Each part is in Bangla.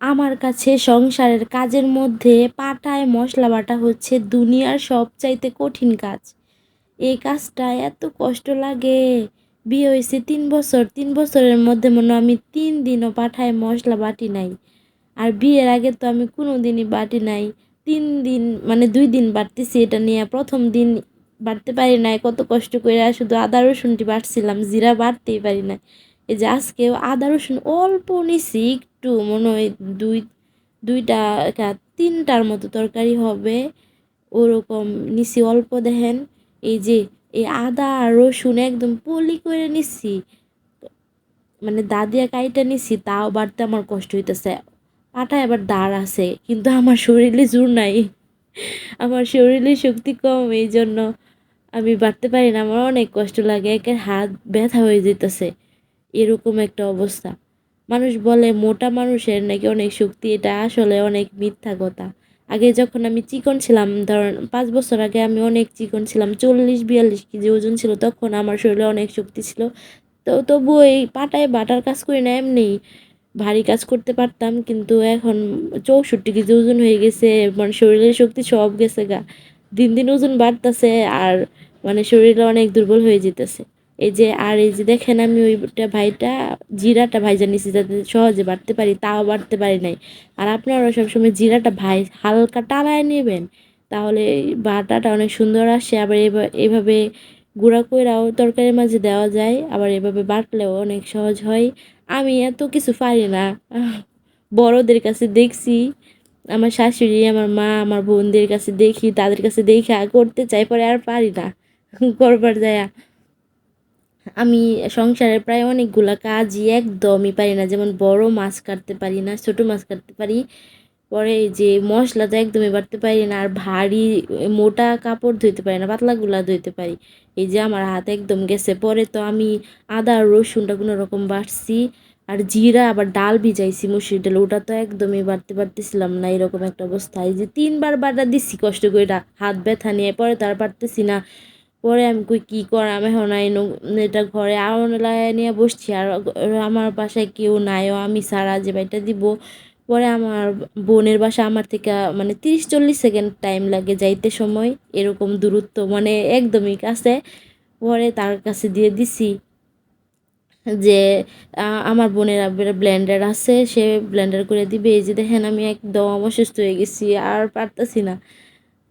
আমার কাছে সংসারের কাজের মধ্যে পাটায় মশলা বাটা হচ্ছে দুনিয়ার সবচাইতে কঠিন কাজ। এই কাজটা এত কষ্ট লাগে। বিয়ে হয়েছে তিন বছর, তিন বছরের মধ্যে মনে আমি তিন দিনও পাঠায় মশলা বাটি নাই। আর বিয়ের আগে তো আমি কোনো দিনই বাটি নাই। তিন দিন মানে দুই দিন বাড়তেছি এটা নিয়ে। প্রথম দিন বাড়তে পারি নাই, কত কষ্ট করে শুধু আদা রসুনটি বাটছিলাম জিরা বাড়তেই পারি না এই যে আজকেও আদা রসুন অল্প নিছি, একটু মনে হয় দুই, দুইটা তিনটার মতো তরকারি হবে। ওরকম নিছি অল্প দেখেন। এই যে, এই আদা রসুন একদম পলি করে নিছি। মানে দা দিয়া কাইটা নিছি, তাও বাড়তে আমার কষ্ট হইতেছে। পাটা এবার দাঁড় আছে, কিন্তু আমার শরীরে জোর নাই। আমার শরীরে শক্তি কম এই জন্য আমি বাড়তে পারি না। আমার অনেক কষ্ট লাগে, একের হাত ব্যথা হয়ে যেতেছে এরকম একটা অবস্থা। মানুষ বলে মোটা মানুষের নাকি অনেক শক্তি, এটা আসলে অনেক মিথ্যা কথা। আগে যখন আমি চিকন ছিলাম, ধরেন পাঁচ বছর আগে আমি অনেক চিকন ছিলাম, চল্লিশ বিয়াল্লিশ কেজি ওজন ছিল, তখন আমার শরীরে অনেক শক্তি ছিল। তো তবুও এই পাটায় বাটার কাজ করি না এমনি। ভারী কাজ করতে পারতাম, কিন্তু এখন চৌষট্টি কেজি ওজন হয়ে গেছে মানে শরীরের শক্তি সব গেছে গা। দিন দিন ওজন বাড়তেছে আর মানে শরীরে অনেক দুর্বল হয়ে যেতেছে। এই যে, আর এই যে দেখেন আমি ওইটা ভাইটা, জিরাটা ভাইজা নিছি যাতে সহজে বাড়তে পারি, তাও বাড়তে পারি নাই। আর আপনারা সবসময় জিরাটা ভাই, হালকা টালায় নেবেন, তাহলে বাটাটা অনেক সুন্দর আসে। আবার এভাবে গুঁড়া কইরাও তরকারির মাঝে দেওয়া যায়, আবার এভাবে বাটলেও অনেক সহজ হয়। আমি এত কিছু পারি না। বড়দের কাছে দেখছি, আমার শাশুড়ি, আমার মা, আমার বোনদের কাছে দেখি, তাদের কাছে দেখা করতে চাই, পরে আর পারি না। করবার যায় আমি সংসারের প্রায় অনেকগুলা কাজই একদমই পারি না। যেমন বড় মাছ কাটতে পারি না, ছোট মাছ কাটতে পারি। পরে যে মশলা তো একদমই বাড়তে পারি না, আর ভারী মোটা কাপড় ধুইতে পারি না, পাতলাগুলা ধুইতে পারি। এই যে আমার হাত একদম গেছে। পরে তো আমি আদা, রসুনটা কোনো রকম বাড়ছি, আর জিরা, আবার ডাল ভিজাইছি মুসুর ডাল। ওটা তো একদমই বাড়তে পারতেছিলাম না, এরকম একটা অবস্থা। এই যে তিনবার বাটা দিচ্ছি কষ্ট করে হাত ব্যথা নিয়ে। পরে তো আর পারতেছি না। পরে আমি কই, কী করা আমি এখন আইন এটা ঘরে আউন লাগাই নিয়ে বসছি। আর আমার বাসায় কেউ নাই ও আমি সারা যে বাড়িটা দিব। পরে আমার বোনের বাসা আমার থেকে মানে তিরিশ চল্লিশ সেকেন্ড টাইম লাগে যাইতে সময়। এরকম দূরত্ব মানে একদমই কাছে। পরে তার কাছে দিয়ে দিছি যে আমার বোনের ব্লেন্ডার আছে, সে ব্লেন্ডার করে দিবে। এই যে দেখেন আমি একদম অসুস্থ হয়ে গেছি, আর পারতাছি না।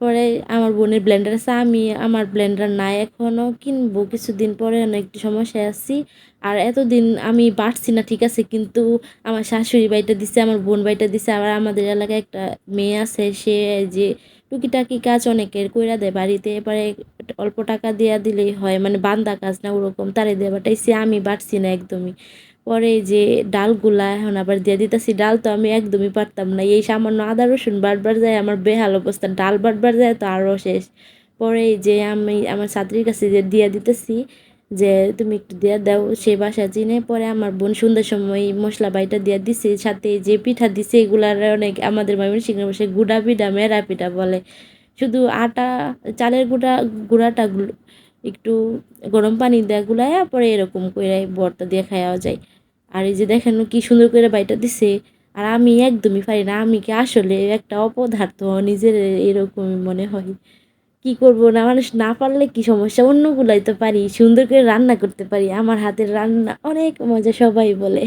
পরে আমার বোনের ব্লেন্ডার আছে, আমি আমার ব্লেন্ডার নাই এখনও কিনবো কিছুদিন পরে একটু সমস্যায় আছি। আর এতদিন আমি বাড়ছি না, ঠিক আছে, কিন্তু আমার শাশুড়ি বাড়িটা দিছে, আমার বোন বাড়িটা দিছে, আবার আমাদের এলাকায় একটা মেয়ে আছে, সে যে টুকিটাকি কাজ অনেকের কইরা দেয় বাড়িতে, এবারে অল্প টাকা দিয়া দিলেই হয় মানে বান্দা কাজ না ওরকম, তারে দিয়ে বাটাইছি, আমি বাড়ছি না একদমই। পরে যে ডালগুলা এখন আবার দিয়ে দিতেছি, ডাল তো আমি একদমই পারতাম না। এই সামান্য আদা রসুন বাটবার যায়, আমার বেহাল অবস্থা, ডাল বাটবার যায় তো আরও শেষ। পরে যে আমি আমার ছাত্রীর কাছে যে দিয়ে দিতেছি, যে তুমি একটু দিয়ে দাও, সে বাসা চিনে, পরে আমার বোন সুন্দর সময় মশলা বাইটা দিয়ে দিছে, সাথে যে পিঠা দিছে, এগুলার অনেক আমাদের ময়মনসিংহের বসে গুড়া পিঠা, মেরা পিঠা বলে। শুধু আটা, চালের গুঁড়া, গুঁড়াটা একটু গরম পানি দেয়া গুলায়া পরে এরকম করে ভর্তা দিয়ে খাওয়া যায়। আর এই যে দেখেন কি সুন্দর করে বাইটা দিছে। আর আমি একদমই পারি না, আমি কি আসলে একটা অপদার্থ, নিজের এরকম মনে হয়। কি করব না, মানুষ না পারলে কি সমস্যা? অন্যগুলাই তো পারি, সুন্দর করে রান্না করতে পারি। আমার হাতের রান্না অনেক মজা, সবাই বলে।